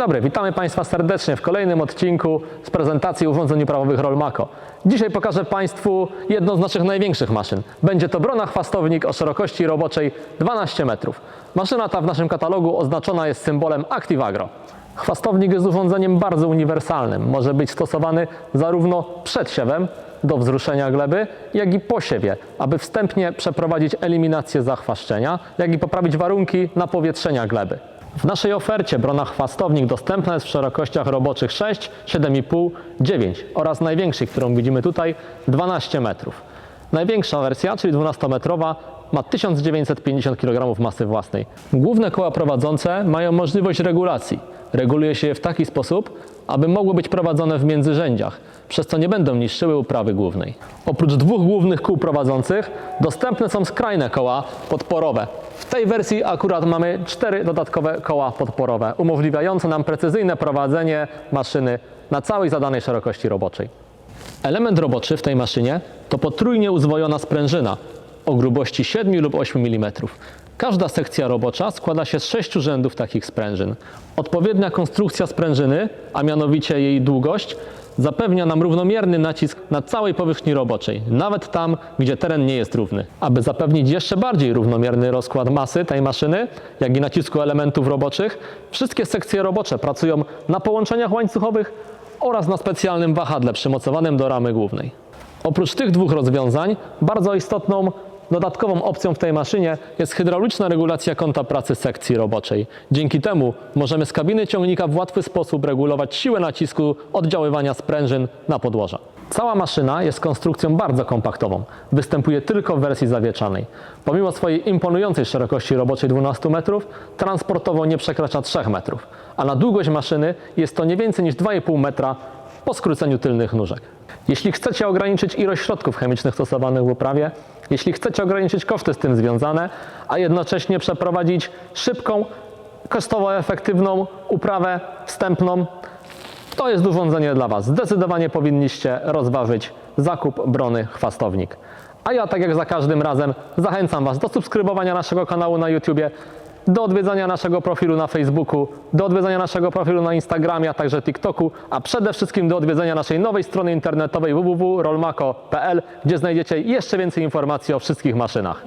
dobry, witamy Państwa serdecznie w kolejnym odcinku z prezentacji urządzeń uprawowych Rolmako. Dzisiaj pokażę Państwu jedną z naszych największych maszyn. Będzie to brona chwastownik o szerokości roboczej 12 metrów. Maszyna ta w naszym katalogu oznaczona jest symbolem ActiveAgro. Chwastownik jest urządzeniem bardzo uniwersalnym. Może być stosowany zarówno przed siewem do wzruszenia gleby, jak i po siewie, aby wstępnie przeprowadzić eliminację zachwaszczenia, jak i poprawić warunki napowietrzenia gleby. W naszej ofercie brona chwastownik dostępna jest w szerokościach roboczych 6, 7,5, 9 oraz największej, którą widzimy tutaj 12 metrów. Największa wersja, czyli 12-metrowa, ma 1950 kg masy własnej. Główne koła prowadzące mają możliwość regulacji. Reguluje się je w taki sposób, aby mogły być prowadzone w międzyrzędziach, przez co nie będą niszczyły uprawy głównej. Oprócz dwóch głównych kół prowadzących, dostępne są skrajne koła podporowe. W tej wersji akurat mamy cztery dodatkowe koła podporowe, umożliwiające nam precyzyjne prowadzenie maszyny na całej zadanej szerokości roboczej. Element roboczy w tej maszynie to potrójnie uzwojona sprężyna o grubości 7 lub 8 mm. Każda sekcja robocza składa się z sześciu rzędów takich sprężyn. Odpowiednia konstrukcja sprężyny, a mianowicie jej długość, zapewnia nam równomierny nacisk na całej powierzchni roboczej, nawet tam, gdzie teren nie jest równy. Aby zapewnić jeszcze bardziej równomierny rozkład masy tej maszyny, jak i nacisku elementów roboczych, wszystkie sekcje robocze pracują na połączeniach łańcuchowych oraz na specjalnym wahadle przymocowanym do ramy głównej. Oprócz tych dwóch rozwiązań, bardzo istotną dodatkową opcją w tej maszynie jest hydrauliczna regulacja kąta pracy sekcji roboczej. Dzięki temu możemy z kabiny ciągnika w łatwy sposób regulować siłę nacisku oddziaływania sprężyn na podłoża. Cała maszyna jest konstrukcją bardzo kompaktową. Występuje tylko w wersji zawieczanej. Pomimo swojej imponującej szerokości roboczej 12 metrów, transportowo nie przekracza 3 metrów, a na długość maszyny jest to nie więcej niż 2,5 metra po skróceniu tylnych nóżek. Jeśli chcecie ograniczyć ilość środków chemicznych stosowanych w uprawie, jeśli chcecie ograniczyć koszty z tym związane, a jednocześnie przeprowadzić szybką, kosztowo efektywną uprawę wstępną, to jest urządzenie dla Was. Zdecydowanie powinniście rozważyć zakup brony chwastownik. A ja, tak jak za każdym razem, zachęcam Was do subskrybowania naszego kanału na YouTubie, do odwiedzania naszego profilu na Facebooku, do odwiedzania naszego profilu na Instagramie, a także TikToku, a przede wszystkim do odwiedzenia naszej nowej strony internetowej www.rolmako.pl, gdzie znajdziecie jeszcze więcej informacji o wszystkich maszynach.